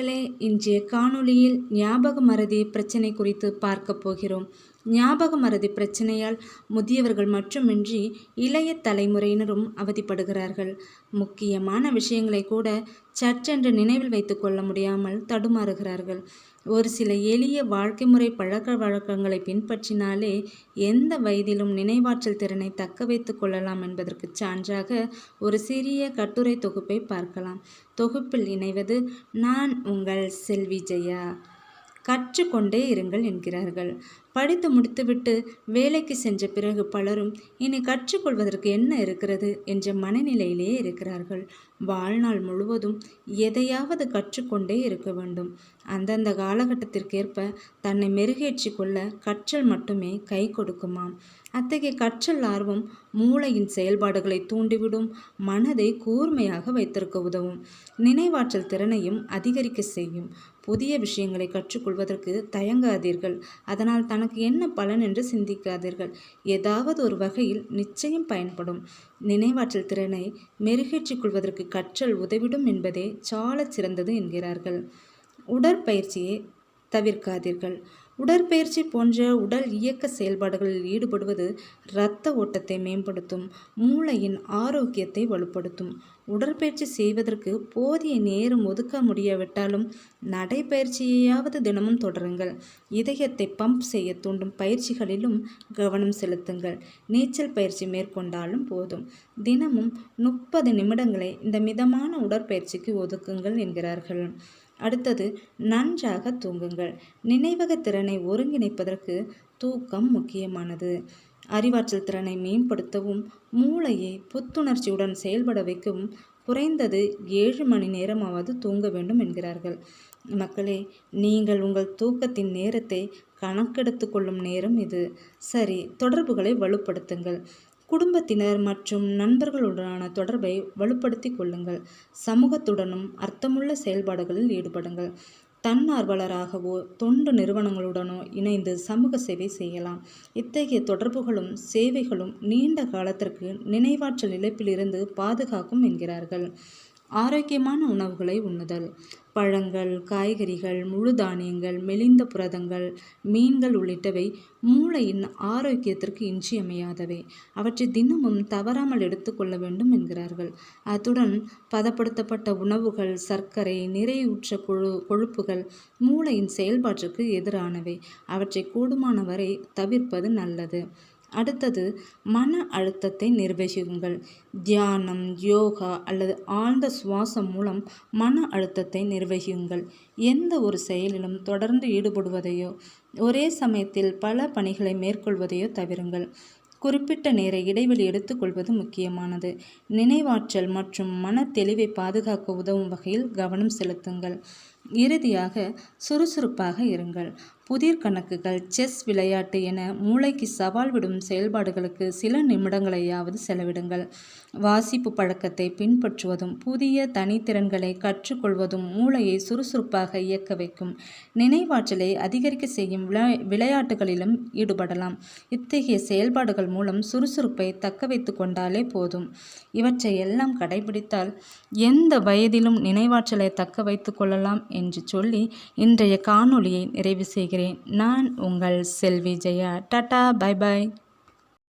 மக்களே இன்றைய காணொளியில் ஞாபக மறதி பிரச்சனை குறித்து பார்க்க போகிறோம். ஞாபக மறதி பிரச்சனையால் முதியவர்கள் மட்டுமின்றி இளைய தலைமுறையினரும் அவதிப்படுகிறார்கள். முக்கியமான விஷயங்களை கூட சற்றென்று நினைவில் வைத்து கொள்ள முடியாமல் தடுமாறுகிறார்கள். ஒரு சில எளிய வாழ்க்கை முறை பழக்க வழக்கங்களை பின்பற்றினாலே எந்த வயதிலும் நினைவாற்றல் திறனை தக்க வைத்து கொள்ளலாம் என்பதற்கு சான்றாக ஒரு சிறிய கட்டுரை தொகுப்பை பார்க்கலாம். தொகுப்பில் இணைவது நான் உங்கள் செல்வி ஜெயா. கற்றுக்கொண்டே இருங்கள் என்கிறார்கள். படித்து முடித்துவிட்டு வேலைக்கு சென்ற பிறகு பலரும் இனி கற்றுக்கொள்வதற்கு என்ன இருக்கிறது? என்ற மனநிலையிலேயே இருக்கிறார்கள். வாழ்நாள் முழுவதும் எதையாவது கற்றுக்கொண்டே இருக்க வேண்டும். அந்தந்த காலகட்டத்திற்கேற்ப தன்னை மெருகேற்றி கொள்ள கற்றல் மட்டுமே கை கொடுக்குமாம். அத்தகைய கற்றல் ஆர்வம் மூளையின் செயல்பாடுகளை தூண்டிவிடும் மனதை கூர்மையாக வைத்திருக்க உதவும் நினைவாற்றல் திறனையும் அதிகரிக்க செய்யும். புதிய விஷயங்களை கற்றுக்கொள்வதற்கு தயங்காதீர்கள். அதனால் தனக்கு என்ன பலன் என்று சிந்திக்காதீர்கள். ஏதாவது ஒரு வகையில் நிச்சயம் பயன்படும். நினைவாற்றல் திறனை மெருகேற்றிக் கொள்வதற்கு கற்றல் உதவிடும் என்பதே சால சிறந்தது என்கிறார்கள். உடற்பயிற்சியை தவிர்க்காதீர்கள். உடற்பயிற்சி போன்ற உடல் இயக்க செயல்பாடுகளில் ஈடுபடுவது இரத்த ஓட்டத்தை மேம்படுத்தும் மூளையின் ஆரோக்கியத்தை வலுப்படுத்தும். உடற்பயிற்சி செய்வதற்கு போதிய நேரம் ஒதுக்க முடியாவிட்டாலும் நடைப்பயிற்சியையாவது தினமும் தொடருங்கள். இதயத்தை பம்ப் செய்ய தூண்டும் பயிற்சிகளிலும் கவனம் செலுத்துங்கள். நீச்சல் பயிற்சி மேற்கொண்டாலும் போதும். தினமும் முப்பது நிமிடங்களை இந்த மிதமான உடற்பயிற்சிக்கு ஒதுக்குங்கள் என்கிறார்கள். அடுத்தது நன்றாக தூங்குங்கள். நினைவக திறனை ஒருங்கிணைப்பதற்கு தூக்கம் முக்கியமானது. அறிவாற்றல் திறனை மேம்படுத்தவும் மூளையை புத்துணர்ச்சியுடன் செயல்பட வைக்கவும் குறைந்தது ஏழு மணி நேரமாவது தூங்க வேண்டும் என்கிறார்கள். மக்களே நீங்கள் உங்கள் தூக்கத்தின் நேரத்தை கணக்கெடுத்து கொள்ளும் நேரம் இது. சரி தொடர்புகளை வலுப்படுத்துங்கள். குடும்பத்தினர் மற்றும் நண்பர்களுடனான தொடர்பை வலுப்படுத்தி கொள்ளுங்கள். சமூகத்துடனும் அர்த்தமுள்ள செயல்பாடுகளில் ஈடுபடுங்கள். தன்னார்வலராகவோ தொண்டு நிறுவனங்களுடனோ இணைந்து சமூக சேவை செய்யலாம். இத்தகைய தொடர்புகளும் சேவைகளும் நீண்ட காலத்திற்கு நினைவாற்றல் இழப்பிலிருந்து பாதுகாக்கும் என்கிறார்கள். ஆரோக்கியமான உணவுகளை உண்ணுதல். பழங்கள் காய்கறிகள் முழு தானியங்கள் மெலிந்த புரதங்கள் மீன்கள் உள்ளிட்டவை மூளையின் ஆரோக்கியத்திற்கு இன்றியமையாதவை. அவற்றை தினமும் தவறாமல் எடுத்துக்கொள்ள வேண்டும் என்கிறார்கள். அத்துடன் பதப்படுத்தப்பட்ட உணவுகள் சர்க்கரை நிறைவுற்ற கொழு கொழுப்புகள் மூளையின் செயல்பாட்டிற்கு எதிரானவை. அவற்றை கூடுமான வரை தவிர்ப்பது நல்லது. அடுத்தது மன அழுத்தத்தை நிர்வகியுங்கள். தியானம் யோகா அல்லது ஆழ்ந்த சுவாசம் மூலம் மன அழுத்தத்தை நிர்வகியுங்கள். எந்த ஒரு செயலிலும் தொடர்ந்து ஈடுபடுவதையோ ஒரே சமயத்தில் பல பணிகளை மேற்கொள்வதையோ தவிருங்கள். குறிப்பிட்ட நேர இடைவெளி எடுத்துக்கொள்வது முக்கியமானது. நினைவாற்றல் மற்றும் மன தெளிவை பாதுகாக்க உதவும் வகையில் கவனம் செலுத்துங்கள். இறுதியாக சுறுசுறுப்பாக இருங்கள். புதிர் கணக்குகள் செஸ் விளையாட்டு என மூளைக்கு சவால் விடும் செயல்பாடுகளுக்கு சில நிமிடங்களையாவது செலவிடுங்கள். வாசிப்பு பழக்கத்தை பின்பற்றுவதும் புதிய தனித்திறன்களை கற்றுக்கொள்வதும் மூளையை சுறுசுறுப்பாக இயக்க வைக்கும். நினைவாற்றலை அதிகரிக்க செய்யும் விளையாட்டுகளிலும் ஈடுபடலாம். இத்தகைய செயல்பாடுகள் மூலம் சுறுசுறுப்பை தக்க வைத்து கொண்டாலே போதும். இவற்றை எல்லாம் கடைபிடித்தால் எந்த வயதிலும் நினைவாற்றலை தக்க வைத்து கொள்ளலாம் என்று சொல்லி இன்றைய காணொளியை நிறைவு செய்கிறேன். நான் உங்கள் Selvi Jaya. Tata bye bye